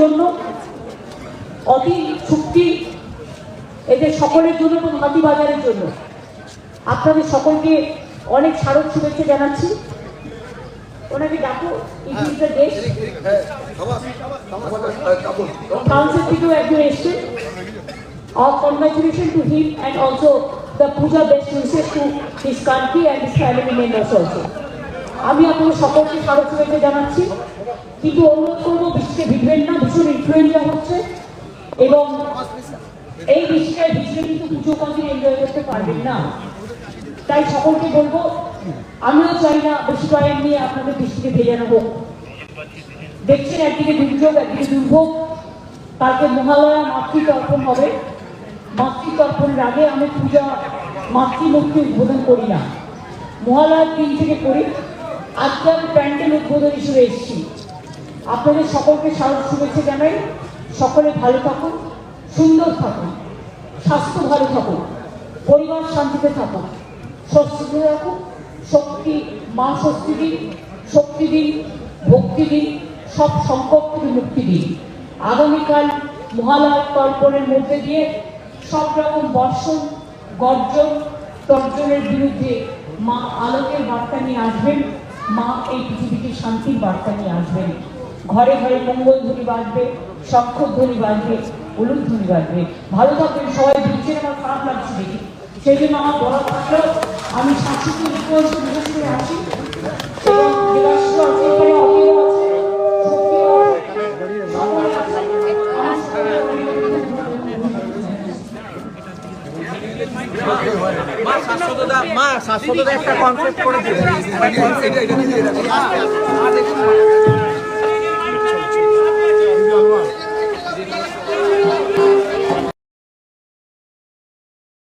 জন্য অতি চুক্তি এদের সকলের জন্য এবং হাতি বাজারের জন্য। আপনাদের সকলকে অনেক স্মারক শুভেচ্ছা জানাচ্ছি। ওনাকে ডাকো ইট ইজ দ্য একজন congratulations to him and also the Puja best wishes to his country and his family members also. আমি আপনাদের সকলকে স্মারক শুভেচ্ছা জানাচ্ছি। কিন্তু অনুরোধ করব বৃষ্টিতে ভিড়বেন না, ভীষণ ইনফ্লুয়েঞ্জা হচ্ছে। এবং এই বৃষ্টিটায় ভিজলে কিন্তু পুজো কদিন এনজয় করতে পারবেন না। তাই সকলকে বলব, আমিও চাই না বেশি টাইম নিয়ে আপনাদের বৃষ্টিকে ভেজানো হোক দেখছেন একদিকে দুর্যোগ, একদিকে দুর্ভোগ। কালকে মহালয়া, মাতৃতর্পণ হবে। মাতৃতর্পণের আগে আমি পূজা, মাতৃমূর্তি উদ্বোধন করি না। মহালয়ার দিন থেকে করি। আজকে আমি প্যান্ডেল উদ্বোধন হিসেবে এসেছি। আপনাদের সকলকে স্বাগত, শুভেচ্ছা জানাই। সকলে ভালো থাকুন, সুন্দর থাকুন, স্বাস্থ্য ভালো থাকুন, পরিবার শান্তিতে থাকুন, স্বস্তিতে থাকুন, শক্তি, মা শক্তি দিন শক্তি দিন, ভক্তি দিন, সব সংকট থেকে মুক্তি দিন। আগামীকাল মহালয় তর্পণের মধ্যে দিয়ে সব রকম বর্ষণ, গর্জন, তর্জনের বিরুদ্ধে মা আলোকের বার্তা নিয়ে আসবেন। মা এই পৃথিবীতে শান্তির বার্তা নিয়ে আসবেন। ঘরে ঘরে মঙ্গল ধ্বনি বাজবে সক্ষর ধ্বনি বাজবে, হলুদ ধ্বনি বাজবে। ভালো থাকবেন সবাই দিচ্ছেন আমার খারাপ লাগছে দেখি। সেই জন্য আমার বলা থাকলেও আমি শাশুকে করে আসি। আছে সুপ্রিয় আছে, সকলে আছে। আমার মা শাশ্বততা একটা কনসেপ্ট করে দিবে